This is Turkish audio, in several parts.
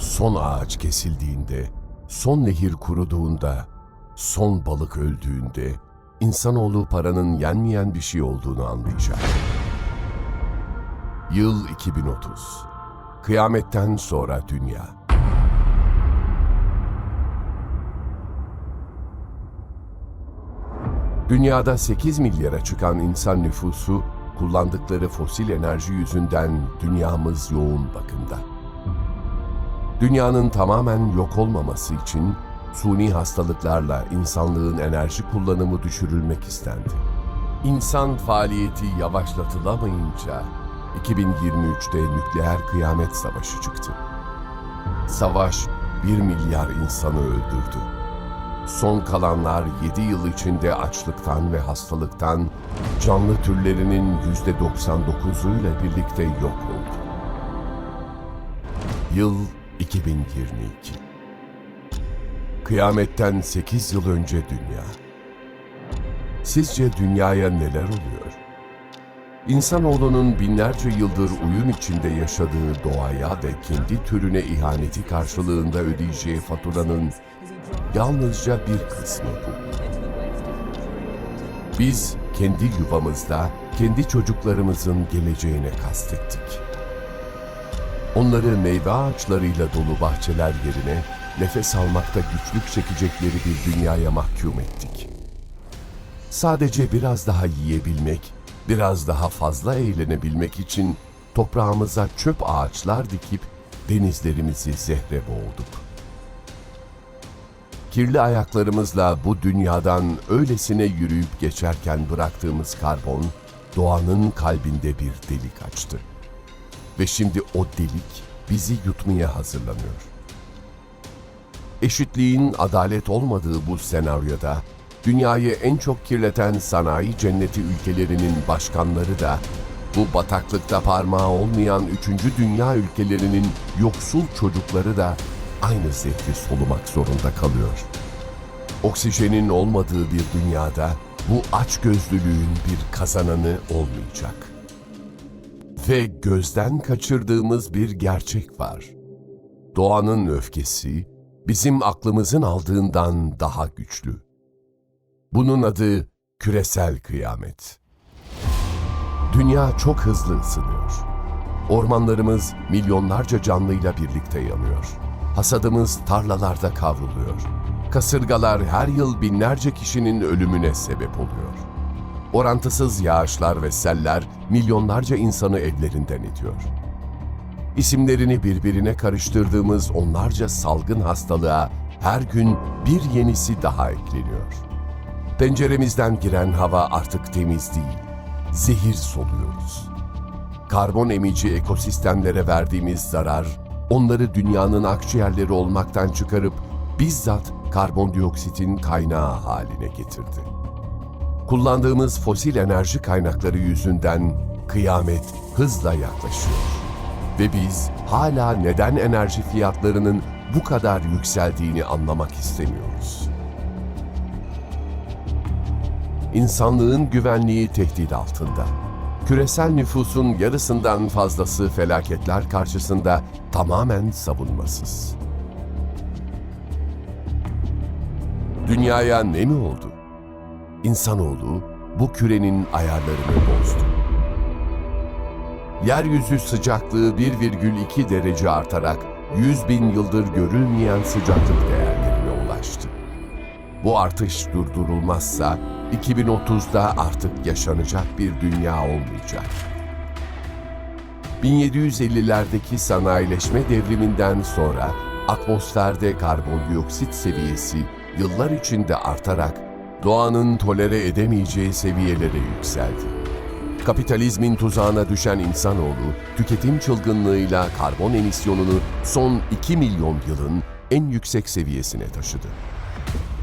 son ağaç kesildiğinde, son nehir kuruduğunda, son balık öldüğünde, insanoğlu paranın yenmeyen bir şey olduğunu anlayacak. Yıl 2030. Kıyametten sonra dünya. Dünyada 8 milyara çıkan insan nüfusu kullandıkları fosil enerji yüzünden dünyamız yoğun bakımda. Dünyanın tamamen yok olmaması için suni hastalıklarla insanlığın enerji kullanımı düşürülmek istendi. İnsan faaliyeti yavaşlatılamayınca 2023'te nükleer kıyamet savaşı çıktı. Savaş 1 milyar insanı öldürdü. Son kalanlar 7 yıl içinde açlıktan ve hastalıktan canlı türlerinin %99'uyla birlikte yok oldu. Yıl 2022. Kıyametten 8 yıl önce dünya. Sizce dünyaya neler oluyor? İnsanoğlunun binlerce yıldır uyum içinde yaşadığı doğaya ve kendi türüne ihaneti karşılığında ödeyeceği faturanın yalnızca bir kısmı bu. Biz kendi yuvamızda kendi çocuklarımızın geleceğine kastettik. Onları meyve ağaçlarıyla dolu bahçeler yerine nefes almakta güçlük çekecekleri bir dünyaya mahkum ettik. Sadece biraz daha yiyebilmek, biraz daha fazla eğlenebilmek için toprağımıza çöp ağaçlar dikip denizlerimizi zehre boğduk. Kirli ayaklarımızla bu dünyadan öylesine yürüyüp geçerken bıraktığımız karbon, doğanın kalbinde bir delik açtı. Ve şimdi o delik bizi yutmaya hazırlanıyor. Eşitliğin adalet olmadığı bu senaryoda, dünyayı en çok kirleten sanayi cenneti ülkelerinin başkanları da, bu bataklıkta parmağı olmayan üçüncü dünya ülkelerinin yoksul çocukları da aynı zevki solumak zorunda kalıyor. Oksijenin olmadığı bir dünyada bu açgözlülüğün bir kazananı olmayacak. Ve gözden kaçırdığımız bir gerçek var. Doğanın öfkesi bizim aklımızın aldığından daha güçlü. Bunun adı küresel kıyamet. Dünya çok hızlı ısınıyor. Ormanlarımız milyonlarca canlıyla birlikte yanıyor. Hasadımız tarlalarda kavruluyor. Kasırgalar her yıl binlerce kişinin ölümüne sebep oluyor. Orantısız yağışlar ve seller milyonlarca insanı evlerinden ediyor. İsimlerini birbirine karıştırdığımız onlarca salgın hastalığa her gün bir yenisi daha ekleniyor. Penceremizden giren hava artık temiz değil, zehir soluyoruz. Karbon emici ekosistemlere verdiğimiz zarar, onları dünyanın akciğerleri olmaktan çıkarıp bizzat karbondioksitin kaynağı haline getirdi. Kullandığımız fosil enerji kaynakları yüzünden kıyamet hızla yaklaşıyor. Ve biz hala neden enerji fiyatlarının bu kadar yükseldiğini anlamak istemiyoruz. İnsanlığın güvenliği tehdit altında. Küresel nüfusun yarısından fazlası felaketler karşısında tamamen savunmasız. Dünyaya ne mi oldu? İnsanoğlu bu kürenin ayarlarını bozdu. Yeryüzü sıcaklığı 1,2 derece artarak 100 bin yıldır görülmeyen sıcaklık değerlerine ulaştı. Bu artış durdurulmazsa 2030'da artık yaşanacak bir dünya olmayacak. 1750'lerdeki sanayileşme devriminden sonra atmosferde karbondioksit seviyesi yıllar içinde artarak doğanın tolere edemeyeceği seviyelere yükseldi. Kapitalizmin tuzağına düşen insanoğlu, tüketim çılgınlığıyla karbon emisyonunu son 2 milyon yılın en yüksek seviyesine taşıdı.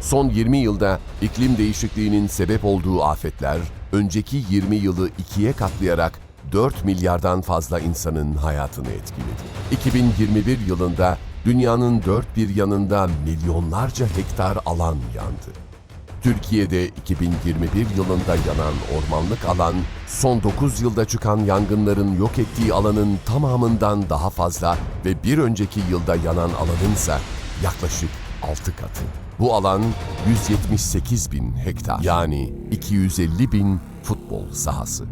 Son 20 yılda iklim değişikliğinin sebep olduğu afetler, önceki 20 yılı ikiye katlayarak 4 milyardan fazla insanın hayatını etkiledi. 2021 yılında dünyanın dört bir yanında milyonlarca hektar alan yandı. Türkiye'de 2021 yılında yanan ormanlık alan, son 9 yılda çıkan yangınların yok ettiği alanın tamamından daha fazla ve bir önceki yılda yanan alanınsa yaklaşık 6 katı. Bu alan 178 bin hektar yani 250 bin futbol sahası.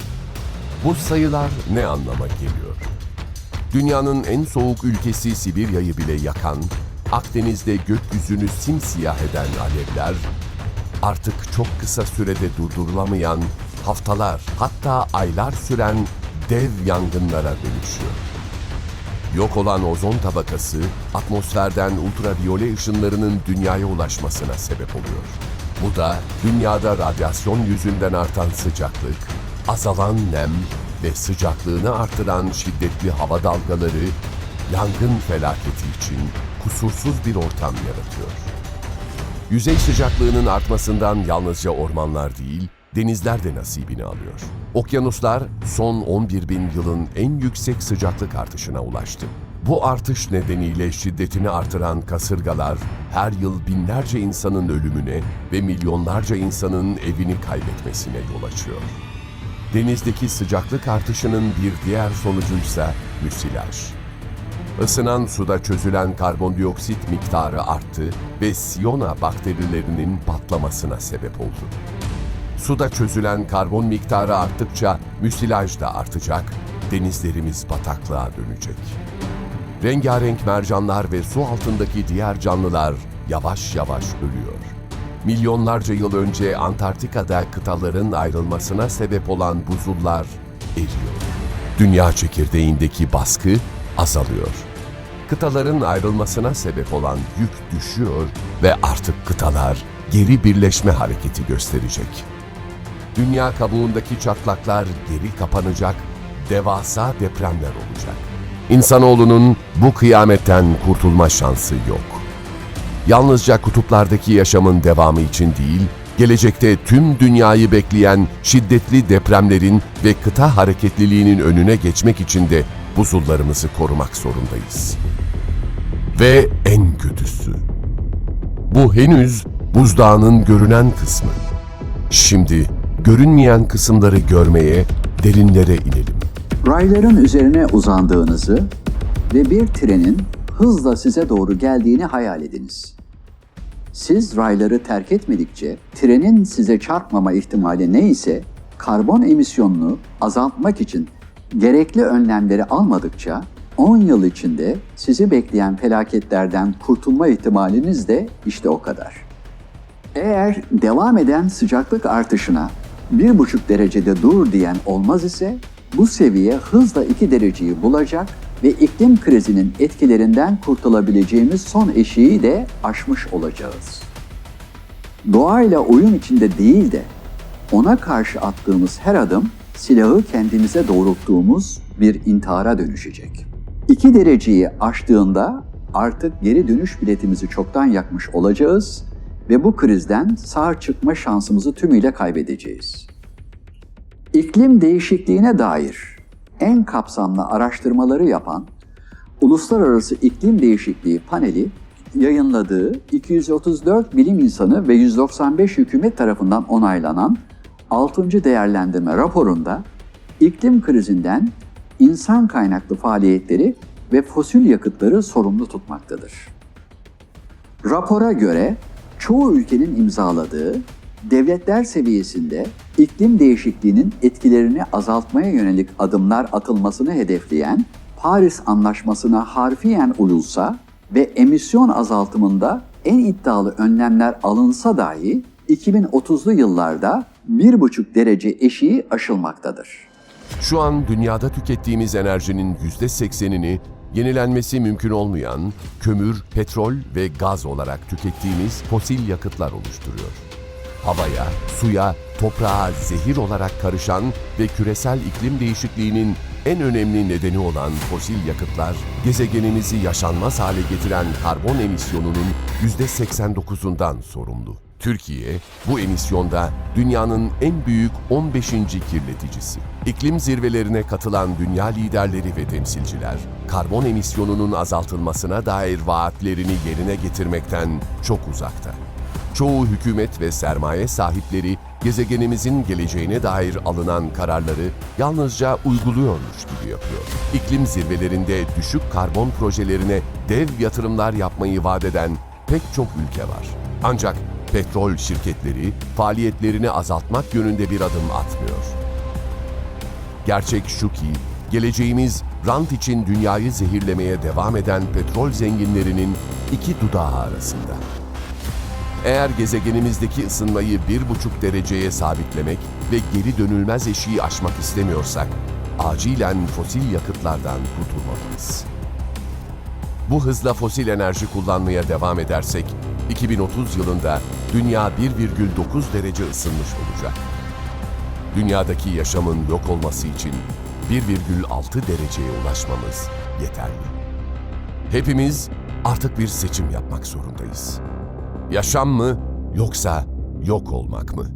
Bu sayılar ne anlama geliyor? Dünyanın en soğuk ülkesi Sibirya'yı bile yakan, Akdeniz'de gökyüzünü simsiyah eden alevler, artık çok kısa sürede durdurulamayan, haftalar hatta aylar süren dev yangınlara dönüşüyor. Yok olan ozon tabakası, atmosferden ultraviyole ışınlarının dünyaya ulaşmasına sebep oluyor. Bu da dünyada radyasyon yüzünden artan sıcaklık, azalan nem ve sıcaklığını artıran şiddetli hava dalgaları yangın felaketi için kusursuz bir ortam yaratıyor. Yüzey sıcaklığının artmasından yalnızca ormanlar değil, denizler de nasibini alıyor. Okyanuslar son 11 bin yılın en yüksek sıcaklık artışına ulaştı. Bu artış nedeniyle şiddetini artıran kasırgalar her yıl binlerce insanın ölümüne ve milyonlarca insanın evini kaybetmesine yol açıyor. Denizdeki sıcaklık artışının bir diğer sonucuysa müsilaj. Isınan suda çözülen karbondioksit miktarı arttı ve siyona bakterilerinin patlamasına sebep oldu. Suda çözülen karbon miktarı arttıkça müsilaj da artacak, denizlerimiz bataklığa dönecek. Rengarenk mercanlar ve su altındaki diğer canlılar yavaş yavaş ölüyor. Milyonlarca yıl önce Antarktika'da kıtaların ayrılmasına sebep olan buzullar eriyor. Dünya çekirdeğindeki baskı azalıyor. Kıtaların ayrılmasına sebep olan yük düşüyor ve artık kıtalar geri birleşme hareketi gösterecek. Dünya kabuğundaki çatlaklar geri kapanacak, devasa depremler olacak. İnsanoğlunun bu kıyametten kurtulma şansı yok. Yalnızca kutuplardaki yaşamın devamı için değil, gelecekte tüm dünyayı bekleyen şiddetli depremlerin ve kıta hareketliliğinin önüne geçmek için de buzullarımızı korumak zorundayız. Ve en kötüsü. Bu henüz buzdağının görünen kısmı. Şimdi görünmeyen kısımları görmeye, derinlere inelim. Rayların üzerine uzandığınızı ve bir trenin hızla size doğru geldiğini hayal ediniz. Siz rayları terk etmedikçe trenin size çarpmama ihtimali neyse karbon emisyonunu azaltmak için gerekli önlemleri almadıkça 10 yıl içinde sizi bekleyen felaketlerden kurtulma ihtimaliniz de işte o kadar. Eğer devam eden sıcaklık artışına 1,5 derecede dur diyen olmaz ise bu seviye hızla 2 dereceyi bulacak ve iklim krizinin etkilerinden kurtulabileceğimiz son eşiği de aşmış olacağız. Doğayla uyum içinde değil de ona karşı attığımız her adım silahı kendimize doğrulttuğumuz bir intihara dönüşecek. 2 dereceyi aştığında artık geri dönüş biletimizi çoktan yakmış olacağız ve bu krizden sağ çıkma şansımızı tümüyle kaybedeceğiz. İklim değişikliğine dair en kapsamlı araştırmaları yapan Uluslararası İklim Değişikliği Paneli yayınladığı 234 bilim insanı ve 195 hükümet tarafından onaylanan 6. değerlendirme raporunda iklim krizinden insan kaynaklı faaliyetleri ve fosil yakıtları sorumlu tutmaktadır. Rapora göre çoğu ülkenin imzaladığı devletler seviyesinde iklim değişikliğinin etkilerini azaltmaya yönelik adımlar atılmasını hedefleyen Paris Anlaşması'na harfiyen uyulsa ve emisyon azaltımında en iddialı önlemler alınsa dahi 2030'lu yıllarda 1,5 derece eşiği aşılmaktadır. Şu an dünyada tükettiğimiz enerjinin %80'ini yenilenmesi mümkün olmayan kömür, petrol ve gaz olarak tükettiğimiz fosil yakıtlar oluşturuyor. Havaya, suya, toprağa zehir olarak karışan ve küresel iklim değişikliğinin en önemli nedeni olan fosil yakıtlar, gezegenimizi yaşanmaz hale getiren karbon emisyonunun %89'undan sorumlu. Türkiye bu emisyonda dünyanın en büyük 15. kirleticisi. İklim zirvelerine katılan dünya liderleri ve temsilciler, karbon emisyonunun azaltılmasına dair vaatlerini yerine getirmekten çok uzakta. çoğu hükümet ve sermaye sahipleri gezegenimizin geleceğine dair alınan kararları yalnızca uyguluyormuş gibi yapıyor. İklim zirvelerinde düşük karbon projelerine dev yatırımlar yapmayı vaat eden pek çok ülke var. Ancak petrol şirketleri faaliyetlerini azaltmak yönünde bir adım atmıyor. Gerçek şu ki, geleceğimiz rant için dünyayı zehirlemeye devam eden petrol zenginlerinin iki dudağı arasında. Eğer gezegenimizdeki ısınmayı bir buçuk dereceye sabitlemek ve geri dönülmez eşiği aşmak istemiyorsak, acilen fosil yakıtlardan kurtulmalıyız. Bu hızla fosil enerji kullanmaya devam edersek, 2030 yılında dünya 1,9 derece ısınmış olacak. Dünyadaki yaşamın yok olması için 1,6 dereceye ulaşmamız yeterli. Hepimiz artık bir seçim yapmak zorundayız. Yaşam mı yoksa yok olmak mı?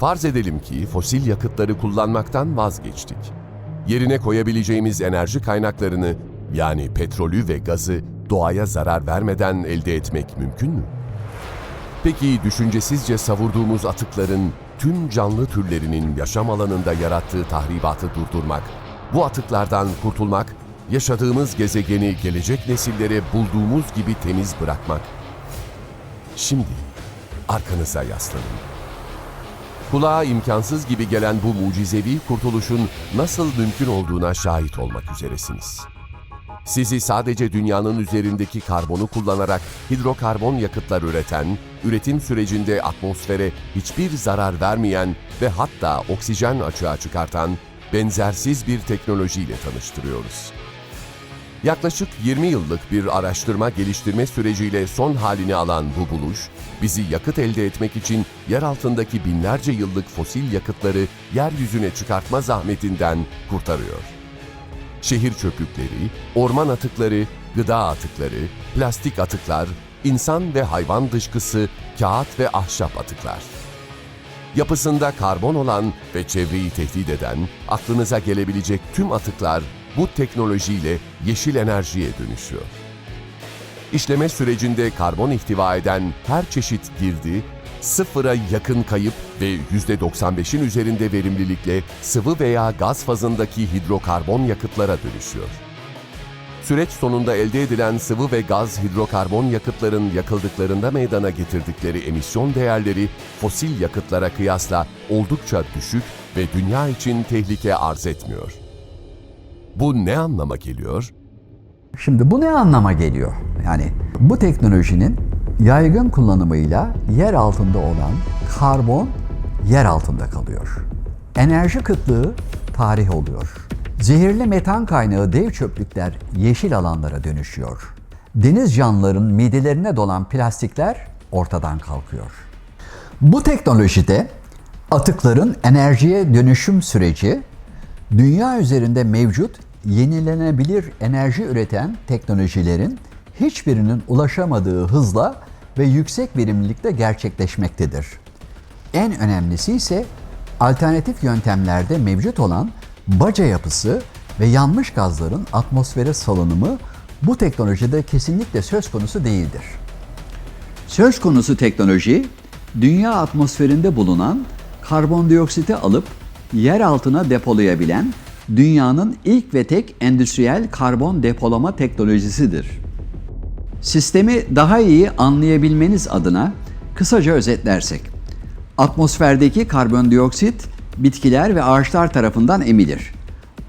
Farz edelim ki fosil yakıtları kullanmaktan vazgeçtik. Yerine koyabileceğimiz enerji kaynaklarını yani petrolü ve gazı doğaya zarar vermeden elde etmek mümkün mü? Peki düşüncesizce savurduğumuz atıkların tüm canlı türlerinin yaşam alanında yarattığı tahribatı durdurmak, bu atıklardan kurtulmak, yaşadığımız gezegeni gelecek nesillere bulduğumuz gibi temiz bırakmak. Şimdi arkanıza yaslanın. Kulağa imkansız gibi gelen bu mucizevi kurtuluşun nasıl mümkün olduğuna şahit olmak üzeresiniz. Sizi sadece dünyanın üzerindeki karbonu kullanarak hidrokarbon yakıtlar üreten, üretim sürecinde atmosfere hiçbir zarar vermeyen ve hatta oksijen açığa çıkartan benzersiz bir teknolojiyle tanıştırıyoruz. Yaklaşık 20 yıllık bir araştırma geliştirme süreciyle son halini alan bu buluş, bizi yakıt elde etmek için yer altındaki binlerce yıllık fosil yakıtları yeryüzüne çıkartma zahmetinden kurtarıyor şehir çöplükleri, orman atıkları, gıda atıkları, plastik atıklar, insan ve hayvan dışkısı, kağıt ve ahşap atıklar. Yapısında karbon olan ve çevreyi tehdit eden, aklınıza gelebilecek tüm atıklar bu teknolojiyle yeşil enerjiye dönüşüyor. İşleme sürecinde karbon ihtiva eden her çeşit girdi, sıfıra yakın kayıp ve %95'in üzerinde verimlilikle sıvı veya gaz fazındaki hidrokarbon yakıtlara dönüşüyor. Süreç sonunda elde edilen sıvı ve gaz hidrokarbon yakıtların yakıldıklarında meydana getirdikleri emisyon değerleri fosil yakıtlara kıyasla oldukça düşük ve dünya için tehlike arz etmiyor. Bu ne anlama geliyor? Şimdi bu ne anlama geliyor? Yani bu teknolojinin yaygın kullanımıyla yer altında olan karbon yer altında kalıyor. Enerji kıtlığı tarih oluyor. Zehirli metan kaynağı dev çöplükler yeşil alanlara dönüşüyor. Deniz canlıların midelerine dolan plastikler ortadan kalkıyor. Bu teknolojide atıkların enerjiye dönüşüm süreci dünya üzerinde mevcut yenilenebilir enerji üreten teknolojilerin hiçbirinin ulaşamadığı hızla ve yüksek verimlilikte gerçekleşmektedir. En önemlisi ise alternatif yöntemlerde mevcut olan baca yapısı ve yanmış gazların atmosfere salınımı bu teknolojide kesinlikle söz konusu değildir. Söz konusu teknoloji, dünya atmosferinde bulunan karbondioksiti alıp yer altına depolayabilen dünyanın ilk ve tek endüstriyel karbon depolama teknolojisidir. Sistemi daha iyi anlayabilmeniz adına kısaca özetlersek, atmosferdeki karbondioksit bitkiler ve ağaçlar tarafından emilir.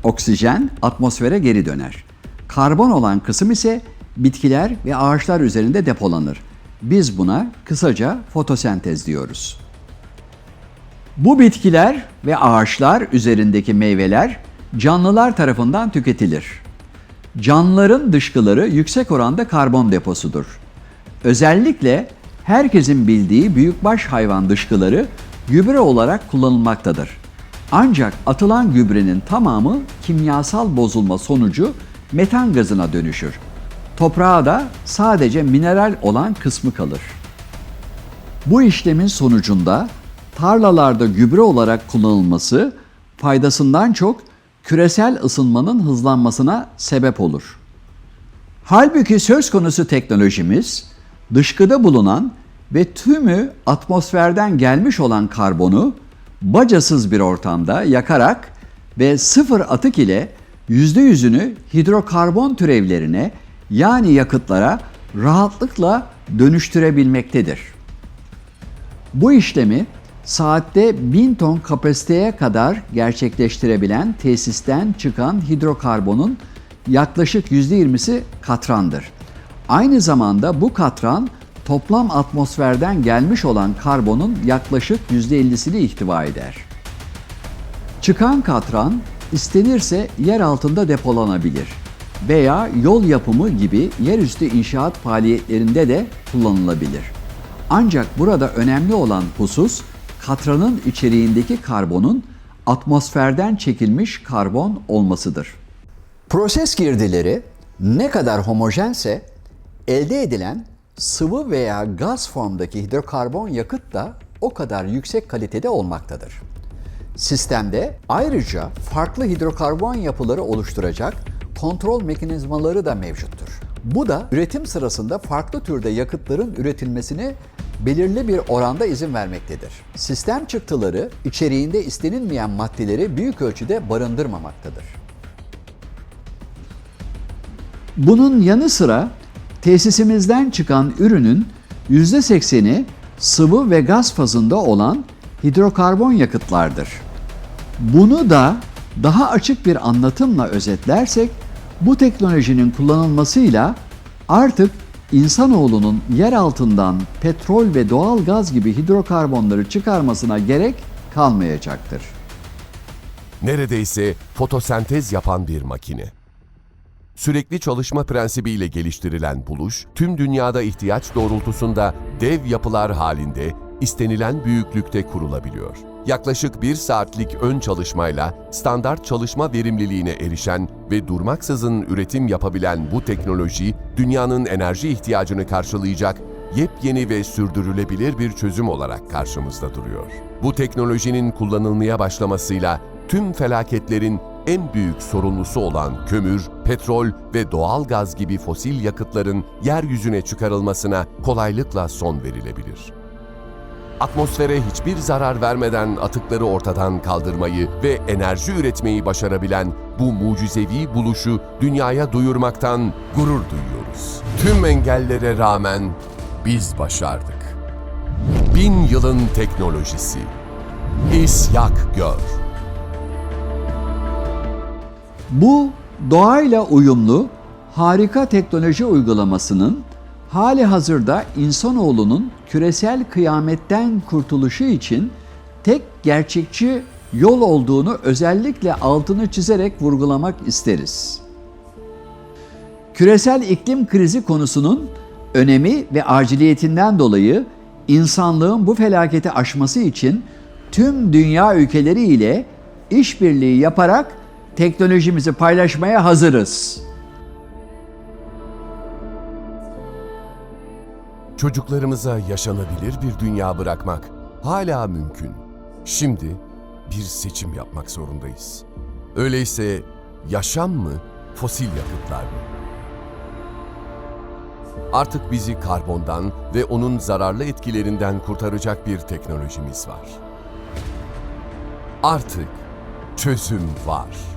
Oksijen atmosfere geri döner. Karbon olan kısım ise bitkiler ve ağaçlar üzerinde depolanır. Biz buna kısaca fotosentez diyoruz. Bu bitkiler ve ağaçlar üzerindeki meyveler canlılar tarafından tüketilir. Canlıların dışkıları yüksek oranda karbon deposudur. Özellikle herkesin bildiği büyükbaş hayvan dışkıları gübre olarak kullanılmaktadır. Ancak atılan gübrenin tamamı kimyasal bozulma sonucu metan gazına dönüşür. Toprağa da sadece mineral olan kısmı kalır. Bu işlemin sonucunda tarlalarda gübre olarak kullanılması faydasından çok küresel ısınmanın hızlanmasına sebep olur. Halbuki söz konusu teknolojimiz dışkıda bulunan ve tümü atmosferden gelmiş olan karbonu bacasız bir ortamda yakarak ve sıfır atık ile yüzde yüzünü hidrokarbon türevlerine yani yakıtlara rahatlıkla dönüştürebilmektedir. Bu işlemi saatte 1000 ton kapasiteye kadar gerçekleştirebilen tesisten çıkan hidrokarbonun yaklaşık %20'si katrandır. Aynı zamanda bu katran toplam atmosferden gelmiş olan karbonun yaklaşık %50'sini ihtiva eder. Çıkan katran istenirse yer altında depolanabilir veya yol yapımı gibi yerüstü inşaat faaliyetlerinde de kullanılabilir. Ancak burada önemli olan husus katranın içeriğindeki karbonun atmosferden çekilmiş karbon olmasıdır. Proses girdileri ne kadar homojense elde edilen sıvı veya gaz formdaki hidrokarbon yakıt da o kadar yüksek kalitede olmaktadır. Sistemde ayrıca farklı hidrokarbon yapıları oluşturacak kontrol mekanizmaları da mevcuttur. Bu da üretim sırasında farklı türde yakıtların üretilmesine belirli bir oranda izin vermektedir. Sistem çıktıları içeriğinde istenilmeyen maddeleri büyük ölçüde barındırmamaktadır. Bunun yanı sıra tesisimizden çıkan ürünün %80'i sıvı ve gaz fazında olan hidrokarbon yakıtlardır. Bunu da daha açık bir anlatımla özetlersek bu teknolojinin kullanılmasıyla artık insanoğlunun yer altından petrol ve doğal gaz gibi hidrokarbonları çıkarmasına gerek kalmayacaktır. Neredeyse fotosentez yapan bir makine. Sürekli çalışma prensibiyle geliştirilen buluş, tüm dünyada ihtiyaç doğrultusunda dev yapılar halinde istenilen büyüklükte kurulabiliyor. Yaklaşık bir saatlik ön çalışmayla standart çalışma verimliliğine erişen ve durmaksızın üretim yapabilen bu teknoloji, dünyanın enerji ihtiyacını karşılayacak yepyeni ve sürdürülebilir bir çözüm olarak karşımızda duruyor. Bu teknolojinin kullanılmaya başlamasıyla tüm felaketlerin en büyük sorumlusu olan kömür, petrol ve doğal gaz gibi fosil yakıtların yeryüzüne çıkarılmasına kolaylıkla son verilebilir. Atmosfere hiçbir zarar vermeden atıkları ortadan kaldırmayı ve enerji üretmeyi başarabilen bu mucizevi buluşu dünyaya duyurmaktan gurur duyuyoruz. Tüm engellere rağmen biz başardık. Bin yılın teknolojisi. İs yak gör. Bu doğayla uyumlu harika teknoloji uygulamasının hali hazırda insanoğlunun küresel kıyametten kurtuluşu için tek gerçekçi yol olduğunu özellikle altını çizerek vurgulamak isteriz. Küresel iklim krizi konusunun önemi ve aciliyetinden dolayı insanlığın bu felaketi aşması için tüm dünya ülkeleri ile işbirliği yaparak teknolojimizi paylaşmaya hazırız. Çocuklarımıza yaşanabilir bir dünya bırakmak hala mümkün. Şimdi bir seçim yapmak zorundayız. Öyleyse yaşam mı, fosil yakıtlar mı? Artık bizi karbondan ve onun zararlı etkilerinden kurtaracak bir teknolojimiz var. Artık çözüm var.